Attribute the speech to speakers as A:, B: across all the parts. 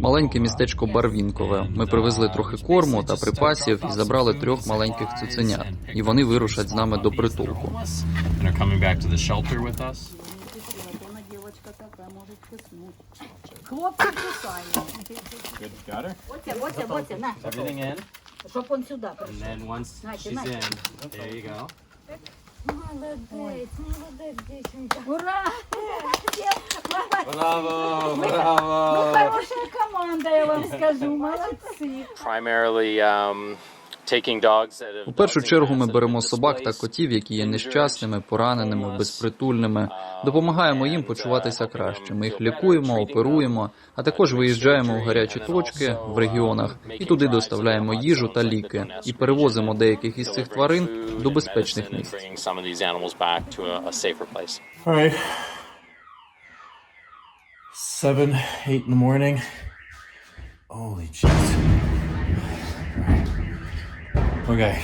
A: Маленьке містечко Барвінкове. Ми привезли трохи корму та припасів і забрали трьох маленьких цуценят. І вони вирушать з нами до притулку.
B: Хлопці кусають. Оце, оце, оце, на, щоб він сюди прийшов.
C: Молодець, молодець, дівчинка.
B: Ура!
D: Браво, браво.
B: хороша команда, я вам скажу, молодці.
D: Primarily um, taking dogs that have
A: У першу чергу ми беремо собак та котів, які є нещасними, пораненими, безпритульними. Допомагаємо їм почуватися краще. Ми їх лікуємо, оперуємо, а також виїжджаємо в гарячі точки в регіонах і туди доставляємо їжу та ліки і перевозимо деяких із цих тварин до безпечних місць.
E: Seven, eight in the morning. Holy jeez. Okay.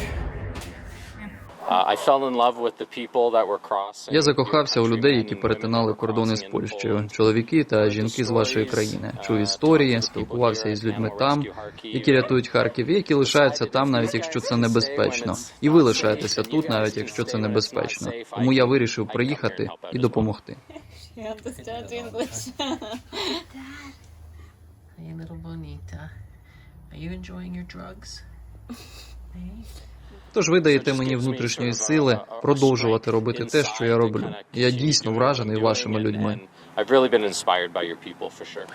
D: Uh, I fell in love with the people that were crossing.
A: Я закохався у людей, які перетинали кордони з Польщею, чоловіки та жінки з вашої країни. Чув історії, спілкувався із людьми там, які рятують Харків, і які лишаються там, навіть якщо це небезпечно. І ви лишаєтеся тут, навіть якщо це небезпечно. Тому я вирішив приїхати і допомогти.
C: She understands English.
F: Hey, little Bonita. Are you enjoying your drugs? Hey?
A: Тож ви даєте мені внутрішньої сили продовжувати робити те, що я роблю. Я дійсно вражений вашими людьми.
D: I've really been inspired by your people for sure.